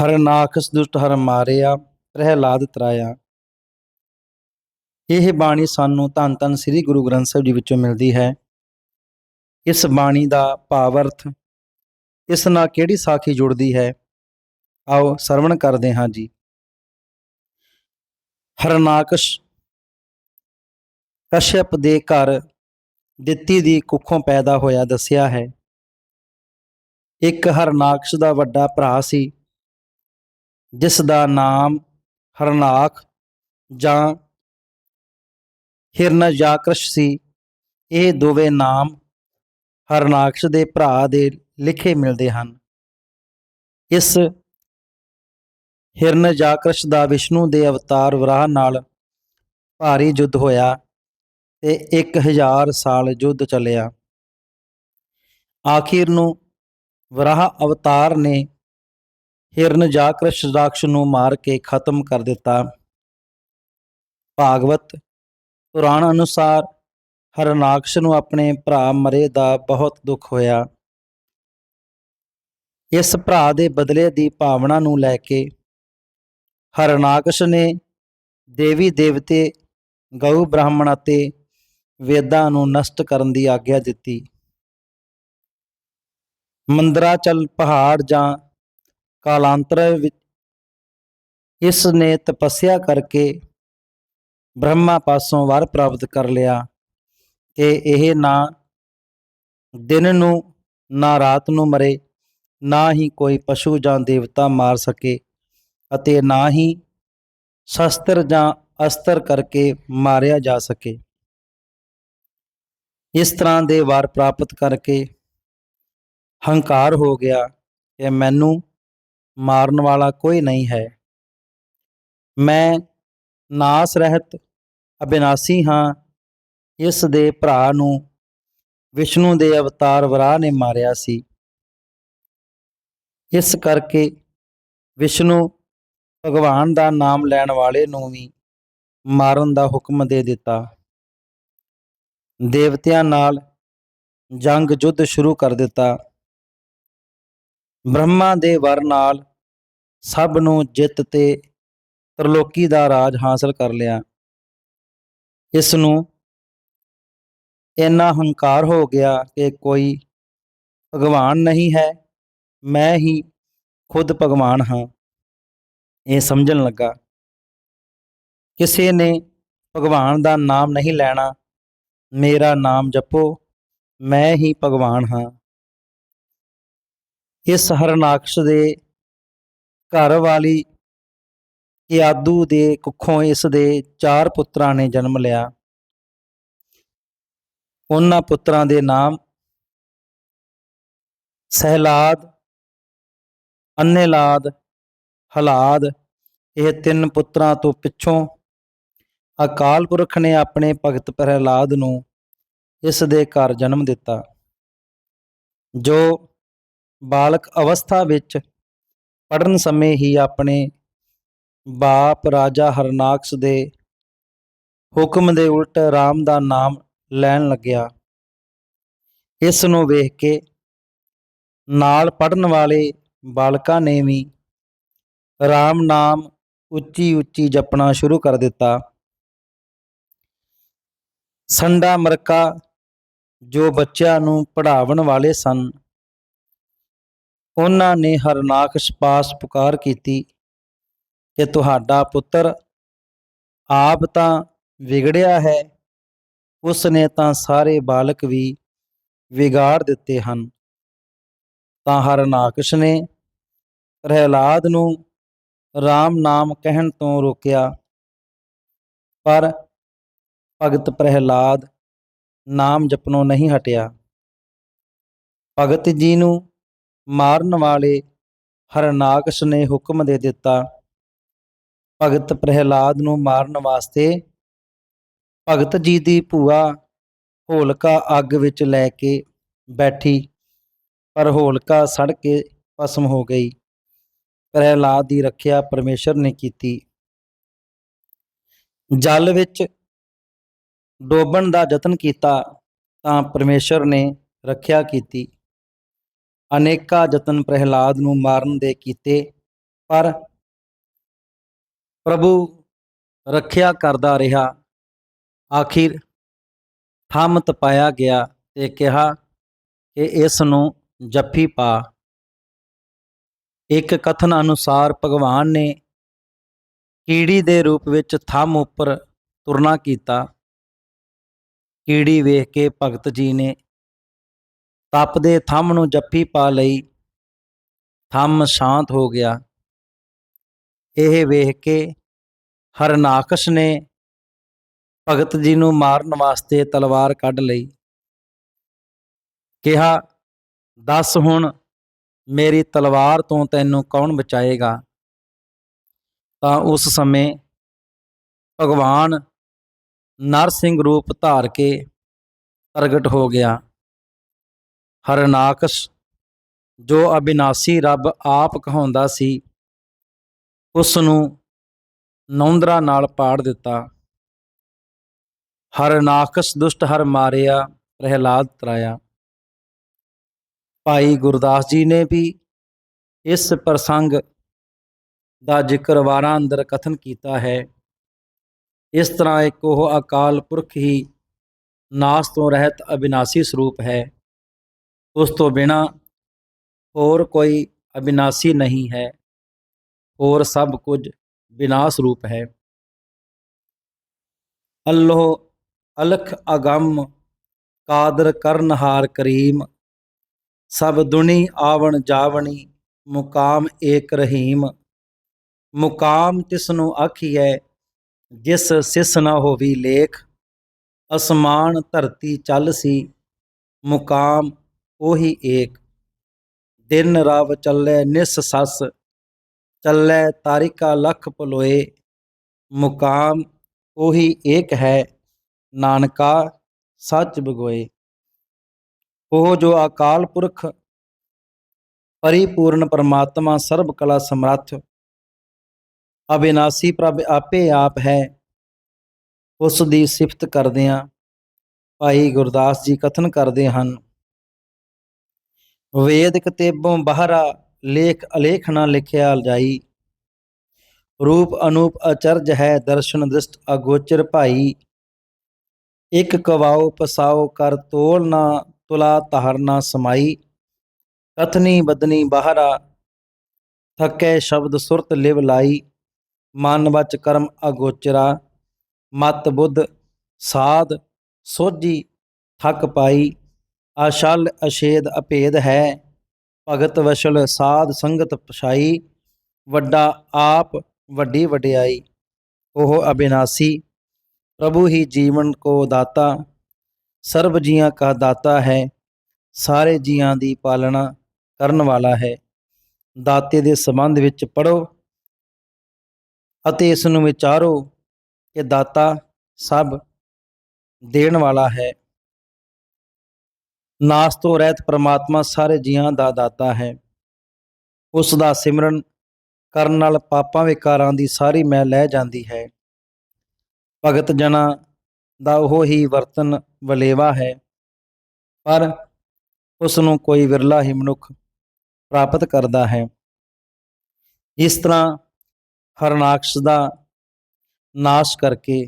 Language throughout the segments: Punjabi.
ਹਰਨਾਕਸ ਦੁਸ਼ਟ ਹਰ ਮਾਰਿਆ, ਪ੍ਰਹਿਲਾਦ ਤਰਾਇਆ। ਇਹ ਬਾਣੀ ਸਾਨੂੰ ਧੰਨ ਧੰਨ ਸ੍ਰੀ ਗੁਰੂ ਗ੍ਰੰਥ ਸਾਹਿਬ ਜੀ ਵਿੱਚੋਂ ਮਿਲਦੀ ਹੈ। ਇਸ ਬਾਣੀ ਦਾ ਭਾਵ ਅਰਥ ਇਸ ਨਾਲ ਕਿਹੜੀ ਸਾਖੀ ਜੁੜਦੀ ਹੈ? ਆਓ ਸਰਵਣ ਕਰਦੇ ਹਾਂ ਜੀ। ਹਰਨਾਕਸ਼ ਕਸ਼ਯਪ ਦੇ ਘਰ ਦਿੱਤੀ ਦੀ ਕੁੱਖੋਂ ਪੈਦਾ ਹੋਇਆ ਦੱਸਿਆ ਹੈ। ਇੱਕ ਹਰਨਾਕਸ਼ ਦਾ ਵੱਡਾ ਭਰਾ ਸੀ। ਜਿਸ ਦਾ ਨਾਮ ਹਰਨਾਕ ਜਾਂ ਹਿਰਨ ਹਿਰਨਯਾਕ੍ਰਿਸ਼ ਸੀ, ਇਹ ਦੋਵੇਂ ਨਾਮ ਹਰਨਾਕਸ਼ ਦੇ ਭਰਾ ਦੇ ਲਿਖੇ ਮਿਲਦੇ ਹਨ। ਇਸ ਹਿਰਨ ਜਾਕਰਸ਼ ਦਾ ਵਿਸ਼ਨੂੰ ਦੇ ਅਵਤਾਰ ਵਰਾਹ ਨਾਲ ਭਾਰੀ ਯੁੱਧ ਹੋਇਆ ਤੇ 1000 ਸਾਲ ਯੁੱਧ ਚੱਲਿਆ। ਆਖਿਰ ਨੂੰ ਵਰਾਹ ਅਵਤਾਰ ਨੇ ਹਿਰਨ ਹਿਰਨਯਾਕ੍ਰਿਸ਼ ਰਾਖਸ਼ ਨੂੰ ਮਾਰ ਕੇ ਖਤਮ ਕਰ ਦਿੱਤਾ। ਭਾਗਵਤ ਪੁਰਾਣ ਅਨੁਸਾਰ ਹਰਨਾਕਸ਼ ਨੂੰ ਆਪਣੇ ਭਰਾ ਮਰੇ ਦਾ ਬਹੁਤ ਦੁੱਖ ਹੋਇਆ। ਇਸ ਭਰਾ ਦੇ ਬਦਲੇ ਦੀ ਭਾਵਨਾ ਨੂੰ ਲੈ ਕੇ ਹਰਨਾਕਸ਼ ਨੇ ਦੇਵੀ ਦੇਵਤੇ ਗਊ ਬ੍ਰਾਹਮਣ ਅਤੇ ਵੇਦਾਂ ਨੂੰ ਨਸ਼ਟ ਕਰਨ ਦੀ ਆਗਿਆ ਦਿੱਤੀ। ਮੰਦਰਾਚਲ ਪਹਾੜ ਜਾਂ ਕਾਲਾਂਤਰ ਵਿੱਚ ਇਸ ਨੇ ਤਪੱਸਿਆ ਕਰਕੇ ਬ੍ਰਹਮਾ ਪਾਸੋਂ ਵਰ ਪ੍ਰਾਪਤ ਕਰ ਲਿਆ ਕਿ ਇਹ ਨਾ ਦਿਨ ਨੂੰ, ਨਾ ਰਾਤ ਨੂੰ ਮਰੇ, ਨਾ ਹੀ ਕੋਈ ਪਸ਼ੂ ਜਾਂ ਦੇਵਤਾ ਮਾਰ ਸਕੇ ਅਤੇ ਨਾ ਹੀ ਸ਼ਸਤਰ ਜਾਂ ਅਸਤਰ ਕਰਕੇ ਮਾਰਿਆ ਜਾ ਸਕੇ। ਇਸ ਤਰ੍ਹਾਂ ਦੇ ਵਾਰ ਪ੍ਰਾਪਤ ਕਰਕੇ ਹੰਕਾਰ ਹੋ ਗਿਆ ਕਿ ਮੈਨੂੰ ਮਾਰਨ ਵਾਲਾ ਕੋਈ ਨਹੀਂ ਹੈ। ਮੈਂ ਨਾਸ ਰਹਿਤ, ਅਬਿਨਾਸੀ ਹਾਂ। ਇਸ ਦੇ ਭਰਾ ਨੂੰ ਵਿਸ਼ਨੂੰ ਦੇ ਅਵਤਾਰ ਵਰਾਹ ਨੇ ਮਾਰਿਆ ਸੀ। ਇਸ ਕਰਕੇ ਵਿਸ਼ਨੂੰ ਭਗਵਾਨ ਦਾ ਨਾਮ ਲੈਣ ਵਾਲੇ ਨੂੰ ਵੀ ਮਾਰਨ ਦਾ ਹੁਕਮ ਦੇ ਦਿੱਤਾ। ਦੇਵਤਿਆਂ ਨਾਲ ਜੰਗ ਯੁੱਧ ਸ਼ੁਰੂ ਕਰ ਦਿੱਤਾ। ਬ੍ਰਹਮਾ ਦੇ ਵਰ ਨਾਲ ਸਭ ਨੂੰ ਜਿੱਤ ਤੇ ਤਰਲੋਕੀ ਦਾ ਰਾਜ ਹਾਸਲ ਕਰ ਲਿਆ। ਇਸ ਨੂੰ ਇੰਨਾ ਹੰਕਾਰ ਹੋ ਗਿਆ ਕਿ ਕੋਈ ਭਗਵਾਨ ਨਹੀਂ ਹੈ, ਮੈਂ ਹੀ ਖੁਦ ਭਗਵਾਨ ਹਾਂ, ਇਹ ਸਮਝਣ ਲੱਗਾ। ਕਿਸੇ ਨੇ ਭਗਵਾਨ ਦਾ ਨਾਮ ਨਹੀਂ ਲੈਣਾ, ਮੇਰਾ ਨਾਮ ਜਪੋ, ਮੈਂ ਹੀ ਭਗਵਾਨ ਹਾਂ। ਇਸ ਹਰਨਾਕਸ਼ ਦੇ ਘਰ ਵਾਲੀ ਯਾਦੂ ਦੇ ਕੁੱਖੋਂ ਇਸ ਦੇ ਚਾਰ ਪੁੱਤਰਾਂ ਨੇ ਜਨਮ ਲਿਆ। ਉਹਨਾਂ ਪੁੱਤਰਾਂ ਦੇ ਨਾਮ ਸਹਿਲਾਦ, ਅੰਨੇਲਾਦ, ਹਲਾਦ। ਇਹ ਤਿੰਨ ਪੁੱਤਰਾਂ ਤੋਂ ਪਿੱਛੋਂ ਅਕਾਲ ਪੁਰਖ ਨੇ ਆਪਣੇ ਭਗਤ ਪ੍ਰਹਿਲਾਦ ਨੂੰ ਇਸ ਦੇ ਘਰ ਜਨਮ ਦਿੱਤਾ, ਜੋ ਬਾਲਕ ਅਵਸਥਾ ਵਿੱਚ ਪੜਨ ਸਮੇਂ ਹੀ ਆਪਣੇ ਬਾਪ ਰਾਜਾ ਹਰਨਾਕਸ਼ ਦੇ ਹੁਕਮ ਦੇ ਉਲਟ ਰਾਮ ਦਾ ਨਾਮ ਲੈਣ ਲੱਗਿਆ। ਇਸ ਨੂੰ ਵੇਖ ਕੇ ਨਾਲ ਪੜਨ ਵਾਲੇ ਬਾਲਕਾਂ ਨੇ ਵੀ ਰਾਮ ਨਾਮ ਉੱਚੀ ਉੱਚੀ ਜਪਣਾ ਸ਼ੁਰੂ ਕਰ ਦਿੱਤਾ। ਸੰਡਾ ਮਰਕਾ ਜੋ ਬੱਚਿਆਂ ਨੂੰ ਪੜ੍ਹਾਉਣ ਵਾਲੇ ਸਨ ਉਹਨਾਂ ਨੇ ਹਰਨਾਕਸ਼ ਪਾਸ ਪੁਕਾਰ ਕੀਤੀ ਕਿ ਤੁਹਾਡਾ ਪੁੱਤਰ ਆਪ ਤਾਂ ਵਿਗੜਿਆ ਹੈ ਉਸ ਨੇ ਤਾਂ ਸਾਰੇ ਬਾਲਕ ਵੀ ਵਿਗਾੜ ਦਿੱਤੇ ਹਨ। ਤਾਂ ਹਰਨਾਕਸ਼ ਨੇ ਪ੍ਰਹਿਲਾਦ ਨੂੰ RAM ਨਾਮ ਕਹਿਣ ਤੋਂ ਰੋਕਿਆ, ਪਰ ਭਗਤ ਪ੍ਰਹਿਲਾਦ ਨਾਮ ਜਪਣੋਂ ਨਹੀਂ ਹਟਿਆ। ਭਗਤ ਜੀ ਨੂੰ ਮਾਰਨ ਵਾਲੇ ਹਰਨਾਕਸ਼ ਨੇ ਹੁਕਮ ਦੇ ਦਿੱਤਾ। ਭਗਤ ਪ੍ਰਹਿਲਾਦ ਨੂੰ ਮਾਰਨ ਵਾਸਤੇ ਭਗਤ ਜੀ ਦੀ ਭੂਆ ਹੋਲਕਾ ਅੱਗ ਵਿੱਚ ਲੈ ਕੇ ਬੈਠੀ, ਪਰ ਹੋਲਕਾ ਸੜ ਕੇ ਭਸਮ ਹੋ ਗਈ। ਪ੍ਰਹਿਲਾਦ ਦੀ ਰੱਖਿਆ ਪਰਮੇਸ਼ਰ ਨੇ ਕੀਤੀ। ਜਲ ਵਿੱਚ ਡੋਬਣ ਦਾ ਯਤਨ ਕੀਤਾ ਤਾਂ ਪਰਮੇਸ਼ਰ ਨੇ ਰੱਖਿਆ ਕੀਤੀ। ਅਨੇਕਾਂ ਯਤਨ ਪ੍ਰਹਿਲਾਦ ਨੂੰ ਮਾਰਨ ਦੇ ਕੀਤੇ, ਪਰ ਪ੍ਰਭੂ ਰੱਖਿਆ ਕਰਦਾ ਰਿਹਾ। ਆਖਿਰ ਥੰਮ ਤਪਾਇਆ ਗਿਆ ਤੇ ਕਿਹਾ ਕਿ ਇਸ ਨੂੰ ਜੱਫੀ ਪਾ। ਇੱਕ ਕਥਨ ਅਨੁਸਾਰ ਭਗਵਾਨ ਨੇ ਕੀੜੀ ਦੇ ਰੂਪ ਵਿੱਚ ਥੰਮ ਉੱਪਰ ਤੁਰਨਾ ਕੀਤਾ। ਕੀੜੀ ਵੇਖ ਕੇ ਭਗਤ ਜੀ ਨੇ ਤਪਦੇ ਥੰਮ ਨੂੰ ਜੱਫੀ ਪਾ ਲਈ। ਥੰਮ ਸ਼ਾਂਤ ਹੋ ਗਿਆ। ਇਹ ਵੇਖ ਕੇ ਹਰਨਾਕਸ਼ ਨੇ ਭਗਤ ਜੀ ਨੂੰ ਮਾਰਨ ਵਾਸਤੇ ਤਲਵਾਰ ਕੱਢ ਲਈ। ਕਿਹਾ, ਦੱਸ ਹੁਣ, ਮੇਰੀ ਤਲਵਾਰ ਤੋਂ ਤੈਨੂੰ ਕੌਣ ਬਚਾਏਗਾ? ਤਾਂ ਉਸ ਸਮੇਂ ਭਗਵਾਨ ਨਰਸਿੰਘ ਰੂਪ ਧਾਰ ਕੇ ਪ੍ਰਗਟ ਹੋ ਗਿਆ। ਹਰਨਾਕਸ਼, ਜੋ ਅਬਿਨਾਸੀ ਰੱਬ ਆਪ ਕਹਾਉਂਦਾ ਸੀ ਉਸ ਨੂੰ ਨੌਂਦਰਾ ਨਾਲ ਪਾੜ ਦਿੱਤਾ। ਹਰਨਾਕਸ਼ ਦੁਸ਼ਟ ਹਰ ਮਾਰਿਆ, ਪ੍ਰਹਿਲਾਦ ਤਰਾਇਆ। ਭਾਈ ਗੁਰਦਾਸ ਜੀ ਨੇ ਵੀ ਇਸ ਪ੍ਰਸੰਗ ਦਾ ਜ਼ਿਕਰ ਵਾਰਾਂ ਅੰਦਰ ਕਥਨ ਕੀਤਾ ਹੈ। ਇਸ ਤਰ੍ਹਾਂ ਇੱਕ ਉਹ ਅਕਾਲ ਪੁਰਖ ਹੀ ਨਾਸ ਤੋਂ ਰਹਿਤ ਅਬਿਨਾਸੀ ਸਰੂਪ ਹੈ। ਉਸ ਤੋਂ ਬਿਨਾ ਹੋਰ ਕੋਈ ਅਬਿਨਾਸੀ ਨਹੀਂ ਹੈ, ਹੋਰ ਸਭ ਕੁਝ ਵਿਨਾਸ਼ ਰੂਪ ਹੈ। ਅੱਲੋਹ ਅਲਖ ਅਗੰਮ, ਕਾਦਰ ਕਰਨਹਾਰ ਕਰੀਮ, ਸਭ ਦੁਨੀ ਆਵਣ ਜਾਵਣੀ, ਮੁਕਾਮ ਏਕ ਰਹੀਮ। ਮੁਕਾਮ ਤਿਸ ਨੂੰ ਆਖੀਐ, ਜਿਸ ਸਿਸ ਨਾ ਹੋਵੀ ਲੇਖ, ਅਸਮਾਨ ਧਰਤੀ ਚੱਲ ਸੀ, ਮੁਕਾਮ ਉਹੀ ਏਕ। ਦਿਨ ਰਵ ਚੱਲੇ ਨਿਸ ਸਸ, ਚੱਲੇ ਤਾਰਿਕਾ ਲਖ ਪਲੋਏ ਮੁਕਾਮ ਉਹੀ ਏਕ ਹੈ, ਨਾਨਕਾ ਸੱਚ ਬਗੋਏ। ਉਹ ਜੋ ਅਕਾਲ ਪੁਰਖ, ਪਰਿਪੂਰਨ ਪਰਮਾਤਮਾ ਸਰਬ ਕਲਾ ਸਮਰੱਥ, ਅਬਿਨਾਸੀ ਪ੍ਰਭ ਆਪੇ ਆਪ ਹੈ, ਉਸ ਦੀ ਸਿਫਤ ਕਰਦਿਆਂ ਭਾਈ ਗੁਰਦਾਸ ਜੀ ਕਥਨ ਕਰਦੇ ਹਨ। ਵੇਦ ਕਤੇਬੋਂ ਬਾਹਰਾ ਲੇਖ ਅਲੇਖ ਨਾ ਲਿਖਿਆ ਜਾਈ। ਰੂਪ ਅਨੂਪ ਅਚਰਜ ਹੈ ਦਰਸ਼ਨ ਦ੍ਰਿਸ਼ਟ ਅਗੋਚਰ ਭਾਈ। ਇਕ ਕਵਾਓ ਪਸਾਓ ਕਰ ਤੋਲ ਨਾ ਤੁਲਾ ਤਹਰ ਨਾ ਸਮਾਈ। ਕਥਨੀ ਬਦਨੀ ਬਾਹਰਾ ਥੱਕੇ ਸ਼ਬਦ ਸੁਰਤ ਲਿਵ ਲਾਈ। ਮਨ ਵਚ ਕਰਮ ਅਗੋਚਰਾ। ਮਤ ਬੁੱਧ ਸਾਧ ਸੋਝੀ ਥੱਕ ਪਾਈ। ਅਸ਼ਲ ਅਸ਼ੇਦ ਅਭੇਦ ਹੈ, ਭਗਤ ਵਸ਼ਲ ਸਾਧ ਸੰਗਤ ਪਛਾਈ, ਵੱਡਾ ਆਪ ਵੱਡੀ ਵਡਿਆਈ, ਉਹ ਅਬਿਨਾਸੀ, ਪ੍ਰਭੂ ਹੀ ਜੀਵਨ ਕੋ ਦਾਤਾ, ਸਰਬ ਜੀਆਂ ਕਾ ਦਾਤਾ ਹੈ, ਸਾਰੇ ਜੀਆਂ ਦੀ ਪਾਲਣਾ ਕਰਨ ਵਾਲਾ ਹੈ। ਦਾਤੇ ਦੇ ਸੰਬੰਧ ਵਿੱਚ ਪੜੋ ਅਤੇ ਇਸ ਨੂੰ ਵਿਚਾਰੋ ਕਿ ਦਾਤਾ ਸਭ ਦੇਣ ਵਾਲਾ ਹੈ। ਨਾਸ ਤੋਂ ਰਹਿਤ ਪ੍ਰਮਾਤਮਾ ਸਾਰੇ ਜੀਆਂ ਦਾ ਦਾਤਾ ਹੈ। ਉਸ ਦਾ ਸਿਮਰਨ ਕਰਨ ਨਾਲ ਪਾਪਾਂ ਵਿਕਾਰਾਂ ਦੀ ਸਾਰੀ ਮੈਲ ਲੈ ਜਾਂਦੀ ਹੈ। ਭਗਤ ਜਨਾ ਦਾ ਉਹ ਹੀ ਵਰਤਨ ਵਲੇਵਾ ਹੈ। ਪਰ ਉਸ ਨੂੰ ਕੋਈ ਵਿਰਲਾ ਹੀ ਮਨੁੱਖ ਪ੍ਰਾਪਤ ਕਰਦਾ ਹੈ। ਇਸ ਤਰ੍ਹਾਂ ਹਰਨਾਕਸ਼ ਦਾ ਨਾਸ਼ ਕਰਕੇ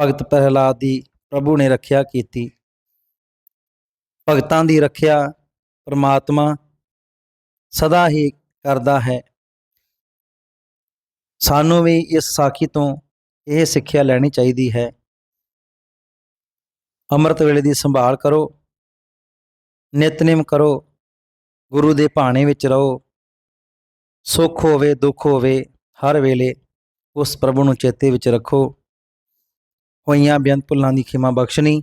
ਭਗਤ ਪ੍ਰਹਿਲਾਦ ਦੀ ਪ੍ਰਭੂ ਨੇ ਰੱਖਿਆ ਕੀਤੀ। ਭਗਤਾਂ ਦੀ ਰੱਖਿਆ ਪ੍ਰਮਾਤਮਾ ਸਦਾ ਹੀ ਕਰਦਾ ਹੈ। ਸਾਨੂੰ ਵੀ ਇਸ ਸਾਖੀ ਤੋਂ ਇਹ ਸਿੱਖਿਆ ਲੈਣੀ ਚਾਹੀਦੀ ਹੈ। ਅੰਮ੍ਰਿਤ ਵੇਲੇ ਦੀ ਸੰਭਾਲ ਕਰੋ। ਨਿਤਨੇਮ ਕਰੋ। ਗੁਰੂ ਦੇ ਭਾਣੇ ਵਿੱਚ ਰਹੋ। ਸੁੱਖ ਹੋਵੇ, ਦੁੱਖ ਹੋਵੇ, ਹਰ ਵੇਲੇ ਉਸ ਪ੍ਰਭੂ ਨੂੰ ਚੇਤੇ ਵਿੱਚ ਰੱਖੋ। ਹੋਈਆਂ ਬੇਅੰਤ ਭੁੱਲਾਂ ਦੀ ਖਿਮਾ ਬਖਸ਼ਣੀ।